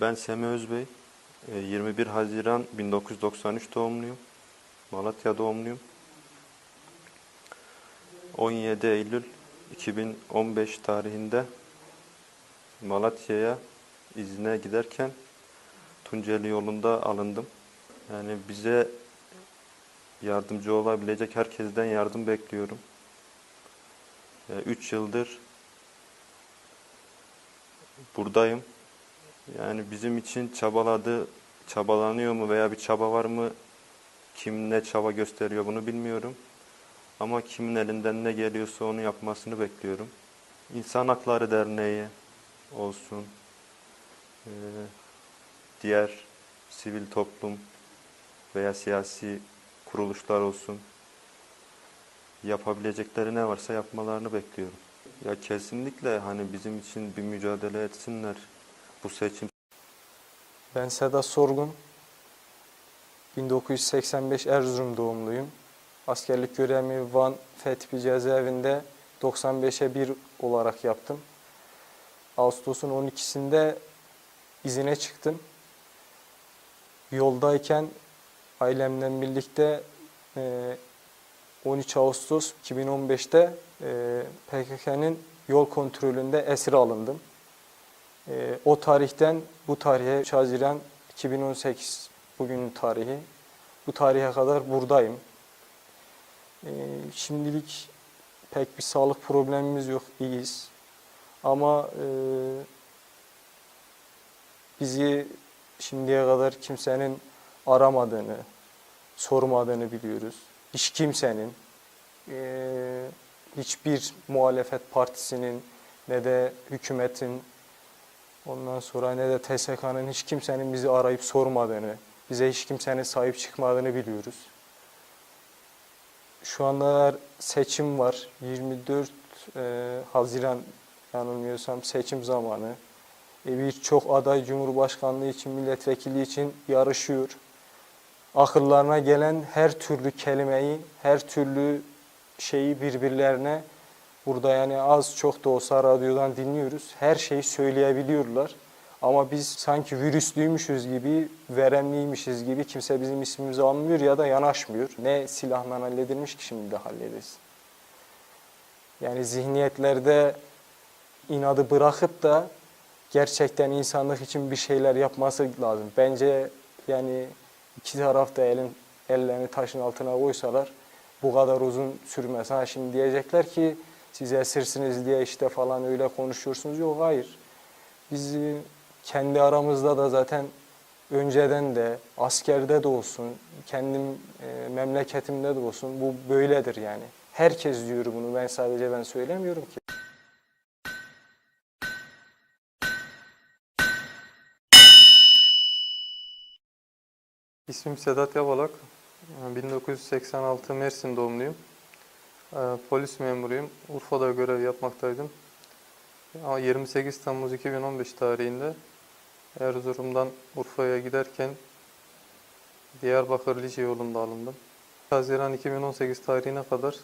Ben Semih Özbey. Ee, 21 Haziran 1993 doğumluyum. Malatya doğumluyum. 17 Eylül 2015 tarihinde Malatya'ya izne giderken Tunceli yolunda alındım. Yani bize yardımcı olabilecek herkesten yardım bekliyorum. 3 yıldır buradayım. Yani bizim için çabaladı, çabalanıyor mu veya bir çaba var mı? Kim ne çaba gösteriyor bunu bilmiyorum. Ama kimin elinden ne geliyorsa onu yapmasını bekliyorum. İnsan Hakları Derneği olsun, eee, diğer sivil toplum veya siyasi kuruluşlar olsun. Yapabilecekleri ne varsa yapmalarını bekliyorum. Ya kesinlikle hani bizim için bir mücadele etsinler. Bu seçim Ben Sedat Sorgun. 1985 Erzurum doğumluyum. Askerlik görevimi Van Fethi cezaevinde 95'e 1 olarak yaptım. Ağustos'un 12'sinde izine çıktım. Yoldayken ailemle birlikte e, 13 Ağustos 2015'te e, PKK'nın yol kontrolünde esir alındım. E, o tarihten bu tarihe 3 Haziran 2018 bugünün tarihi. Bu tarihe kadar buradayım. E, şimdilik pek bir sağlık problemimiz yok, iyiyiz. Ama e, bizi şimdiye kadar kimsenin aramadığını, sormadığını biliyoruz. Hiç kimsenin, e, hiçbir muhalefet partisinin ne de hükümetin Ondan sonra ne de TSK'nın hiç kimsenin bizi arayıp sormadığını, bize hiç kimsenin sahip çıkmadığını biliyoruz. Şu anda seçim var. 24 e, Haziran yanılmıyorsam seçim zamanı. E, Birçok aday Cumhurbaşkanlığı için, milletvekili için yarışıyor. Akıllarına gelen her türlü kelimeyi, her türlü şeyi birbirlerine Burada yani az çok da olsa radyodan dinliyoruz. Her şeyi söyleyebiliyorlar. Ama biz sanki virüslüymüşüz gibi, veremliymişiz gibi kimse bizim ismimizi almıyor ya da yanaşmıyor. Ne silahla halledilmiş ki şimdi de halledilsin. Yani zihniyetlerde inadı bırakıp da gerçekten insanlık için bir şeyler yapması lazım. Bence yani iki taraf da elin, ellerini taşın altına koysalar bu kadar uzun sürmez. Ha şimdi diyecekler ki siz esirsiniz diye işte falan öyle konuşuyorsunuz. Yok hayır. Biz e, kendi aramızda da zaten önceden de askerde de olsun, kendim e, memleketimde de olsun bu böyledir yani. Herkes diyor bunu ben sadece ben söylemiyorum ki. İsmim Sedat Yabalak. Ee, 1986 Mersin doğumluyum. Ee, Polis memuruyum. Urfa'da görev yapmaktaydım. Ama 28 Temmuz 2015 tarihinde Erzurum'dan Urfa'ya giderken Diyarbakır Lice yolunda alındım. Haziran 2018 tarihine kadar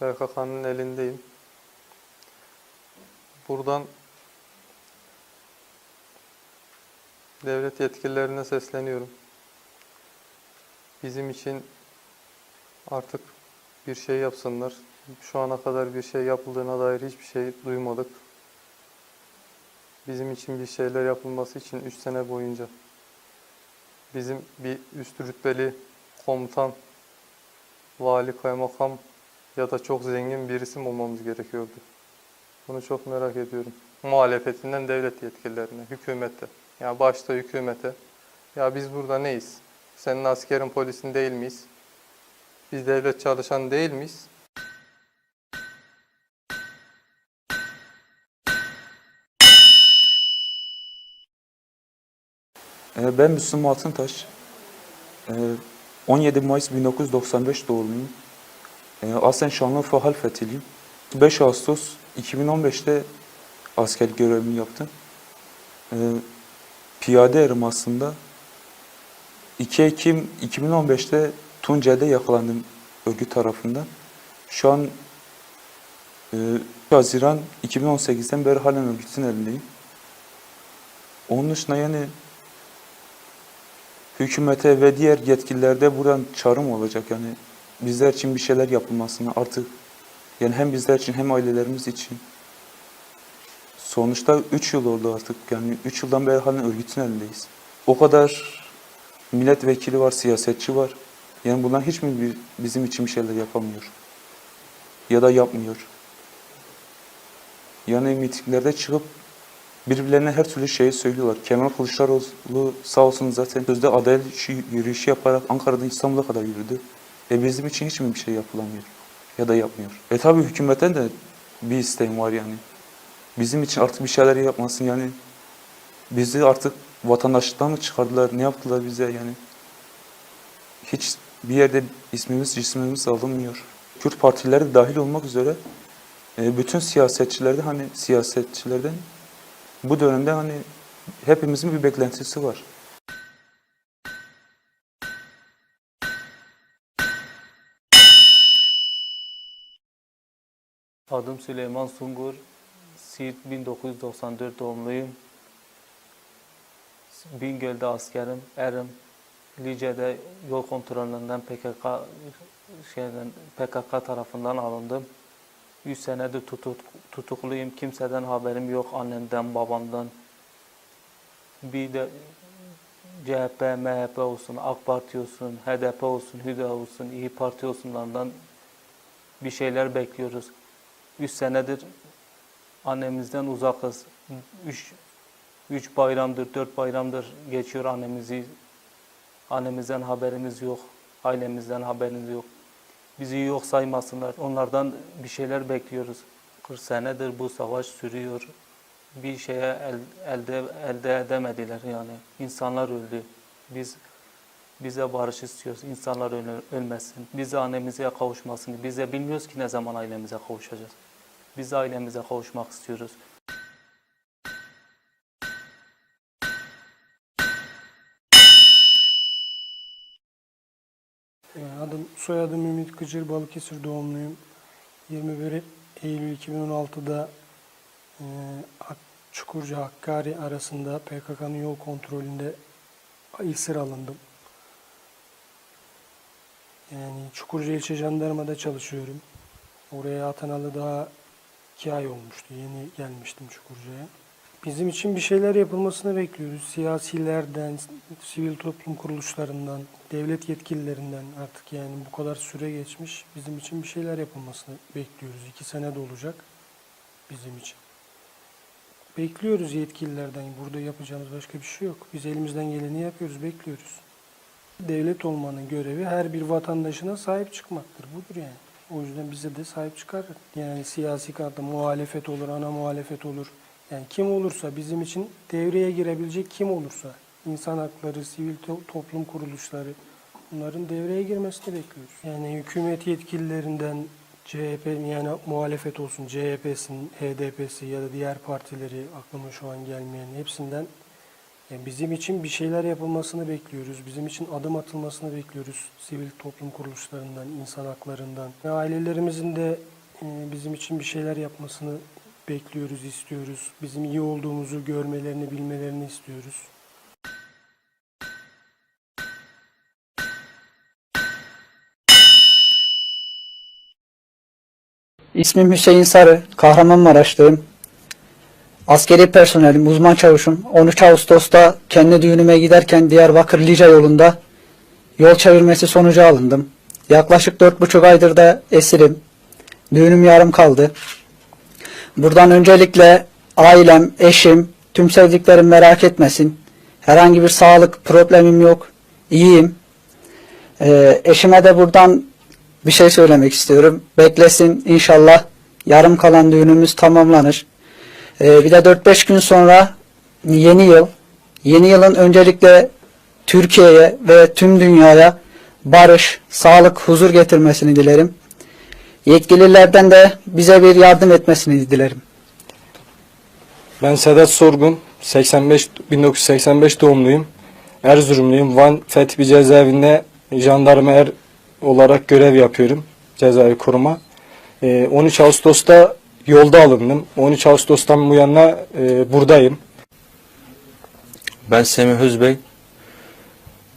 PKK'nın elindeyim. Buradan devlet yetkililerine sesleniyorum. Bizim için artık bir şey yapsınlar. Şu ana kadar bir şey yapıldığına dair hiçbir şey duymadık. Bizim için bir şeyler yapılması için 3 sene boyunca bizim bir üst rütbeli komutan, vali, kaymakam ya da çok zengin bir isim olmamız gerekiyordu. Bunu çok merak ediyorum. Muhalefetinden devlet yetkililerine, hükümete. Ya başta hükümete. Ya biz burada neyiz? Senin askerin polisin değil miyiz? Biz devlet çalışan değil miyiz? Ee, Ben Müslüm Altıntaş. Ee, 17 Mayıs 1995 doğumluyum. Ee, Aslen Şanlıurfa Halfetiliyim. 5 Ağustos 2015'te asker görevimi yaptım. Ee, Piyade erim aslında. 2 Ekim 2015'te Tunceli'de yakalandım örgüt tarafından. Şu an e, Haziran 2018'den beri halen örgütün elindeyim. Onun dışında yani hükümete ve diğer yetkililerde buradan çağrım olacak yani bizler için bir şeyler yapılmasını artık yani hem bizler için hem ailelerimiz için sonuçta 3 yıl oldu artık yani 3 yıldan beri halen örgütün elindeyiz. O kadar milletvekili var, siyasetçi var. Yani bunlar hiç mi bizim için bir şeyler yapamıyor? Ya da yapmıyor. Yani mitinglerde çıkıp birbirlerine her türlü şeyi söylüyorlar. Kemal Kılıçdaroğlu sağ olsun zaten sözde yürüyüşü- yürüyüşü yaparak Ankara'dan İstanbul'a kadar yürüdü. E bizim için hiç mi bir şey yapılamıyor? Ya da yapmıyor. E tabi hükümetten de bir isteğim var yani. Bizim için artık bir şeyler yapmasın yani. Bizi artık vatandaşlıktan mı çıkardılar, ne yaptılar bize yani. Hiç bir yerde ismimiz, cismimiz alınmıyor. Kürt partileri de dahil olmak üzere e, bütün siyasetçilerde hani siyasetçilerden bu dönemde hani hepimizin bir beklentisi var. Adım Süleyman Sungur. Siirt 1994 doğumluyum. Bingöl'de askerim, erim. Lice'de yol kontrolünden PKK şeyden PKK tarafından alındım. 100 senedir tutuk, tutukluyum. Kimseden haberim yok. Annemden, babamdan. Bir de CHP, MHP olsun, AK Parti olsun, HDP olsun, HÜDA olsun, İyi Parti olsunlardan bir şeyler bekliyoruz. 3 senedir annemizden uzakız. 3 üç bayramdır, 4 bayramdır geçiyor annemizi. Annemizden haberimiz yok. Ailemizden haberimiz yok. Bizi yok saymasınlar. Onlardan bir şeyler bekliyoruz. 40 senedir bu savaş sürüyor. Bir şeye el- elde elde edemediler yani. İnsanlar öldü. Biz bize barış istiyoruz. İnsanlar öl- ölmesin. Bize annemize kavuşmasını. Bize bilmiyoruz ki ne zaman ailemize kavuşacağız. Biz ailemize kavuşmak istiyoruz. Adım, soyadım Ümit Kıcır, Balıkesir doğumluyum. 21 Eylül 2016'da e, Çukurca Hakkari arasında PKK'nın yol kontrolünde esir alındım. Yani Çukurca İlçe Jandarma'da çalışıyorum. Oraya atanalı daha iki ay olmuştu. Yeni gelmiştim Çukurca'ya. Bizim için bir şeyler yapılmasını bekliyoruz. Siyasilerden, sivil toplum kuruluşlarından, devlet yetkililerinden artık yani bu kadar süre geçmiş. Bizim için bir şeyler yapılmasını bekliyoruz. İki sene de olacak bizim için. Bekliyoruz yetkililerden. Burada yapacağımız başka bir şey yok. Biz elimizden geleni yapıyoruz, bekliyoruz. Devlet olmanın görevi her bir vatandaşına sahip çıkmaktır. Budur yani. O yüzden bize de sahip çıkar. Yani siyasi kanatta muhalefet olur, ana muhalefet olur. Yani kim olursa bizim için devreye girebilecek kim olursa insan hakları, sivil to- toplum kuruluşları bunların devreye girmesini bekliyoruz. Yani hükümet yetkililerinden CHP yani muhalefet olsun CHP'sin, HDP'si ya da diğer partileri aklıma şu an gelmeyen hepsinden yani bizim için bir şeyler yapılmasını bekliyoruz. Bizim için adım atılmasını bekliyoruz. Sivil toplum kuruluşlarından, insan haklarından. Ve ailelerimizin de e, bizim için bir şeyler yapmasını bekliyoruz, istiyoruz. Bizim iyi olduğumuzu görmelerini, bilmelerini istiyoruz. İsmim Hüseyin Sarı, Kahramanmaraşlıyım. Askeri personelim, uzman çavuşum. 13 Ağustos'ta kendi düğünüme giderken Diyarbakır Lice yolunda yol çevirmesi sonucu alındım. Yaklaşık 4,5 aydır da esirim. Düğünüm yarım kaldı. Buradan öncelikle ailem, eşim, tüm sevdiklerim merak etmesin. Herhangi bir sağlık problemim yok. İyiyim. Ee, eşime de buradan bir şey söylemek istiyorum. Beklesin inşallah yarım kalan düğünümüz tamamlanır. Ee, bir de 4-5 gün sonra yeni yıl. Yeni yılın öncelikle Türkiye'ye ve tüm dünyaya barış, sağlık, huzur getirmesini dilerim. Yetkililerden de bize bir yardım etmesini dilerim. Ben Sedat Sorgun, 85 1985 doğumluyum. Erzurumluyum. Van Fethi cezaevinde jandarma er olarak görev yapıyorum. Cezaevi koruma. Ee, 13 Ağustos'ta yolda alındım. 13 Ağustos'tan bu yana e, buradayım. Ben Semih Özbey.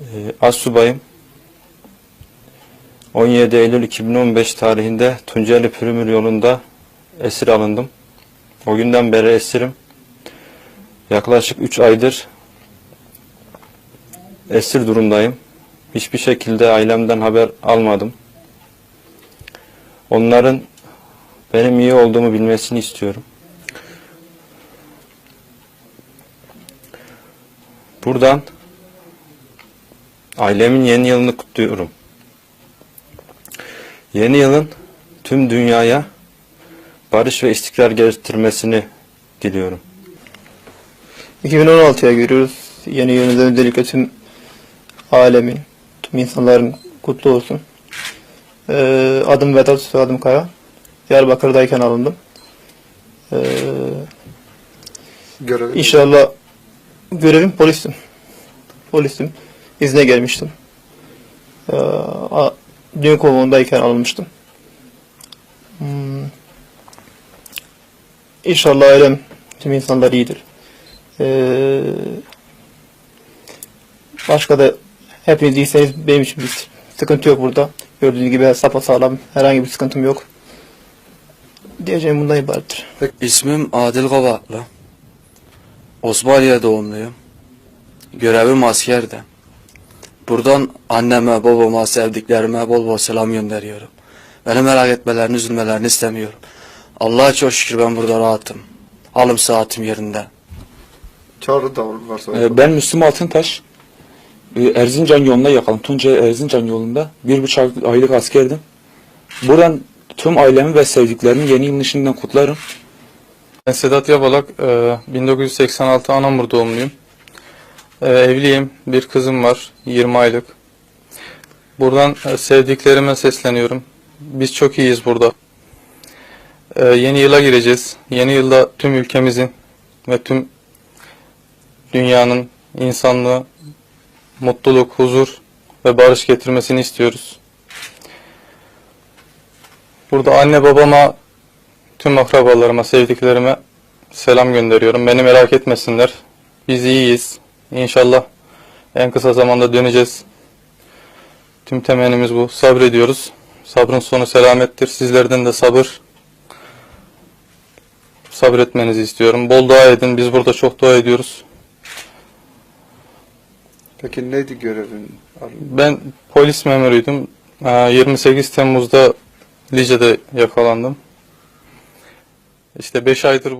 Ee, Assubayım. 17 Eylül 2015 tarihinde Tunceli Pürümür yolunda esir alındım. O günden beri esirim. Yaklaşık 3 aydır esir durumdayım. Hiçbir şekilde ailemden haber almadım. Onların benim iyi olduğumu bilmesini istiyorum. Buradan ailemin yeni yılını kutluyorum. Yeni yılın tüm dünyaya barış ve istikrar getirmesini diliyorum. 2016'ya giriyoruz. Yeni yılınızda öncelikle tüm alemin, tüm insanların kutlu olsun. Ee, adım Vedat, soyadım Kaya. Diyarbakır'dayken alındım. Ee, İnşallah görevim polistim. Polistim. İzne gelmiştim. Ee, düğün konvoğundayken alınmıştım. Hmm. İnşallah ailem, tüm insanlar iyidir. Ee, başka da hepiniz iyiyseniz benim için bir sıkıntı yok burada. Gördüğünüz gibi sapasağlam herhangi bir sıkıntım yok. Diyeceğim bundan ibarettir. İsmim Adil Kavaklı. Osmaniye doğumluyum. Görevim askerde. Buradan anneme, babama, sevdiklerime bol bol selam gönderiyorum. Beni merak etmelerini, üzülmelerini istemiyorum. Allah'a çok şükür ben burada rahatım. Alım saatim yerinde. Çağrı da varsa. Ee, Ben Müslüm Altıntaş. Ee, Erzincan yolunda yakalandım. Tunceli Erzincan yolunda. Bir buçuk aylık askerdim. Buradan tüm ailemi ve sevdiklerimin yeni yılını şimdiden kutlarım. Ben Sedat Yabalak, e, 1986 Anamur doğumluyum. E, Evliyim, bir kızım var, 20 aylık. Buradan e, sevdiklerime sesleniyorum. Biz çok iyiyiz burada. E, Yeni yıla gireceğiz. Yeni yılda tüm ülkemizin ve tüm dünyanın insanlığı mutluluk, huzur ve barış getirmesini istiyoruz. Burada anne babama Tüm akrabalarıma, sevdiklerime selam gönderiyorum. Beni merak etmesinler. Biz iyiyiz. İnşallah en kısa zamanda döneceğiz. Tüm temennimiz bu. Sabrediyoruz. Sabrın sonu selamettir. Sizlerden de sabır. Sabretmenizi istiyorum. Bol dua edin. Biz burada çok dua ediyoruz. Peki neydi görevin? Ben polis memuruydum. Ee, 28 Temmuz'da Lice'de yakalandım. İşte 5 aydır